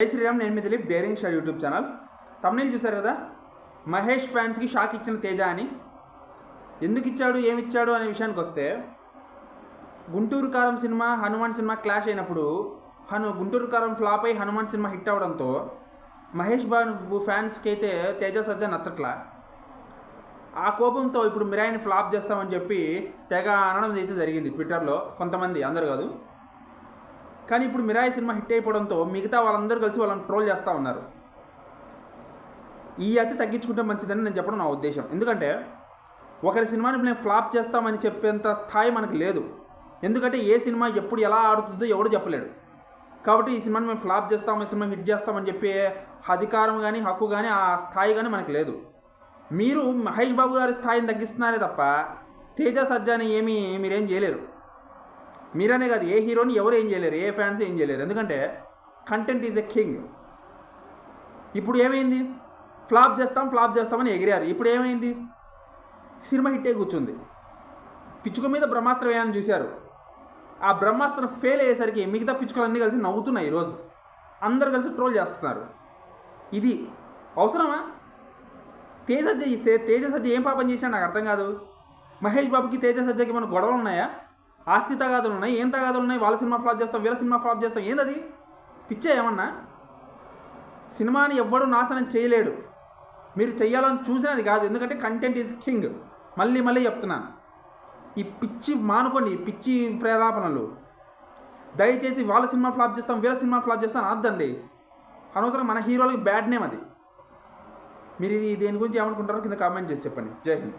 జై శ్రీరామ్ నేను మీ Dilip daring Shah YouTube channel. తమిళ చూశారు కదా? మహేష్ ఫ్యాన్స్కి షాక్ ఇచ్చిన తేజ అని. ఎందుకు ఇచ్చాడు ఏమి ఇచ్చాడు అనే విషయానికి వస్తే గుంటూరు కారం సినిమా హనుమాన్ సినిమా క్లాష్ అయినప్పుడు హను గుంటూరు కారం ఫ్లాప్ అయి హనుమాన్ సినిమా హిట్ అవడంతో మహేష్ బాబు ఫ్యాన్స్కి అయితే తేజ సజ్జ నచ్చట్లా. ఆ కోపంతో ఇప్పుడు మిరాయిని ఫ్లాప్ చేస్తామని చెప్పి తెగ అనడం అయితే జరిగింది ట్విట్టర్లో. కొంతమంది అందరు కాదు. కానీ ఇప్పుడు మిరాయి సినిమా హిట్ అయిపోవడంతో మిగతా వాళ్ళందరూ కలిసి వాళ్ళని ట్రోల్ చేస్తూ ఉన్నారు. ఈ అతి తగ్గించుకుంటే మంచిదని నేను చెప్పడం నా ఉద్దేశం. ఎందుకంటే ఒకరి సినిమాని మేము ఫ్లాప్ చేస్తామని చెప్పేంత స్థాయి మనకు లేదు. ఎందుకంటే ఏ సినిమా ఎప్పుడు ఎలా ఆడుతుందో ఎవడు చెప్పలేడు. కాబట్టి ఈ సినిమాని మేము ఫ్లాప్ చేస్తాం ఈ సినిమా హిట్ చేస్తామని చెప్పే అధికారం కానీ హక్కు కానీ ఆ స్థాయి కానీ మనకు లేదు. మీరు మహేష్ బాబు గారి స్థాయిని తగ్గిస్తున్నారే తప్ప తేజ సజ్జాని ఏమీ మీరేం చేయలేరు. మీరనే కాదు ఏ హీరోని ఎవరు ఏం చేయలేరు ఏ ఫ్యాన్స్ ఏం చేయలేరు. ఎందుకంటే కంటెంట్ ఈజ్ ఎ కింగ్ ఇప్పుడు ఏమైంది? ఫ్లాప్ చేస్తాం ఫ్లాప్ చేస్తామని ఎగిరారు. ఇప్పుడు ఏమైంది? సినిమా హిట్టే కూర్చుంది. పిచ్చుక మీద బ్రహ్మాస్త్రం వేయాలని చూశారు. ఆ బ్రహ్మాస్త్రం ఫెయిల్ అయ్యేసరికి మిగతా పిచ్చుకలన్నీ కలిసి నవ్వుతున్నాయి ఈరోజు. అందరు కలిసి ట్రోల్ చేస్తున్నారు. ఇది అవసరమా? తేజ ఇస్తే తేజ సజ్జ ఏం పాపం చేశాడు నాకు అర్థం కాదు. మహేష్ బాబుకి తేజ సజ్జకి మన గొడవలు ఉన్నాయా? ఆస్తి తగాదులు ఉన్నాయి ఏం తగాదులు ఉన్నాయి? వాళ్ళ సినిమా ఫ్లాప్ చేస్తాం వీళ్ళ సినిమా ఫ్లాప్ చేస్తాం. ఏందది? పిచ్చే ఏమన్నా? సినిమాని ఎవ్వడు నాశనం చేయలేడు. మీరు చేయాలని చూసినది కాదు. ఎందుకంటే కంటెంట్ ఈజ్ కింగ్ మళ్ళీ మళ్ళీ చెప్తున్నాను. ఈ పిచ్చి మానుకోండి ఈ పిచ్చి ప్రేరాపణలు దయచేసి వాళ్ళ సినిమా ఫ్లాప్ చేస్తాం వీళ్ళ సినిమా ఫ్లాప్ చేస్తాం అనొద్దండి అనవసరం మన హీరోలకి బ్యాడ్ నేమ్ అది. మీరు ఇది దేని గురించి ఏమనుకుంటారో కింద కామెంట్ చేసి చెప్పండి. జై హింద్.